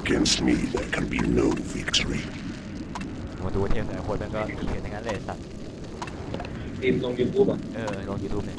Against me, there can be no victory. มาดูเทียมแต่ละคนแม่งก็เทียมอย่างนั้นเลยสัตว์ทีมลงยูทูบอะเออลงยูทูบเนี่ย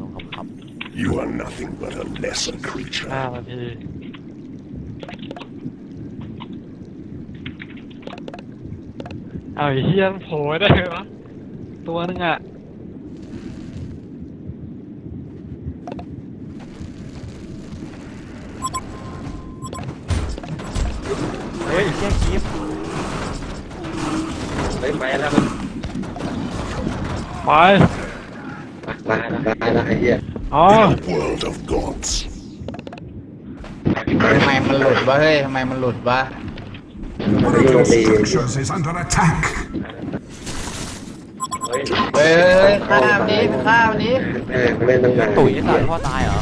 ลงขำ You are nothing but a lesser creature. ห้านาทีเอาไอ้เฮียมันโผล่ได้ไงวะตัวนึงอะ ๆเฮ้ยแค่คลิปเฮ้ยไปแล้วมันไปตายแล้วตายแล้วไอ้เหี้ยอ๋อ World of gods. ทำไมมันหลุดวะเฮ้ยทำไมมันหลุดวะไม่โดนตี Structures is under attack. เฮ้ยเฮ้ยเฮ้ยข้ามนี้ข้ามนี้แม่งเล่นตั้งนานตุ๋ยไอ้สัตว์พ่อตายเหรอ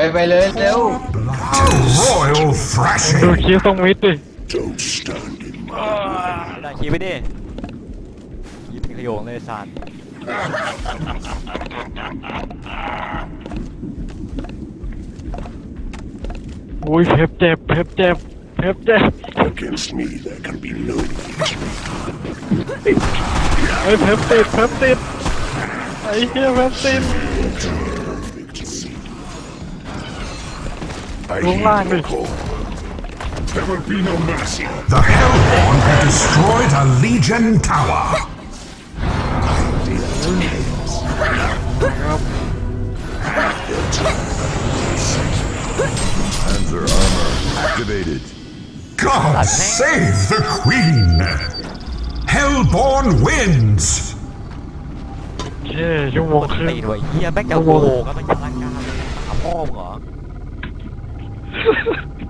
ไปไปเลยเร็ว A royal ดู thrashing. คิวตรงมิดดิ Don't stand in my ไม่ได้คลิปไปดิคลิปเป็นขโยงเลยสัตว์อุ้ยเพบเจ็บเพบเจ็บเพบเจ็บ Against me, there can be no victory. เฮ้ยเพบติดเพบติดไอ้เฮียเพบติด Perfect I Đúng heed là your mình- call. There will be no mercy. The Hellborn have destroyed a Legion tower. Panzer armor activated. God save the Queen. Hellborn wins. เช่ชั่วโมงครึ่ง ตีนไว้เฮียแม่งจะโกงก็ไม่จะร่างกายหาพ่อมึงเหรอ ハハハ。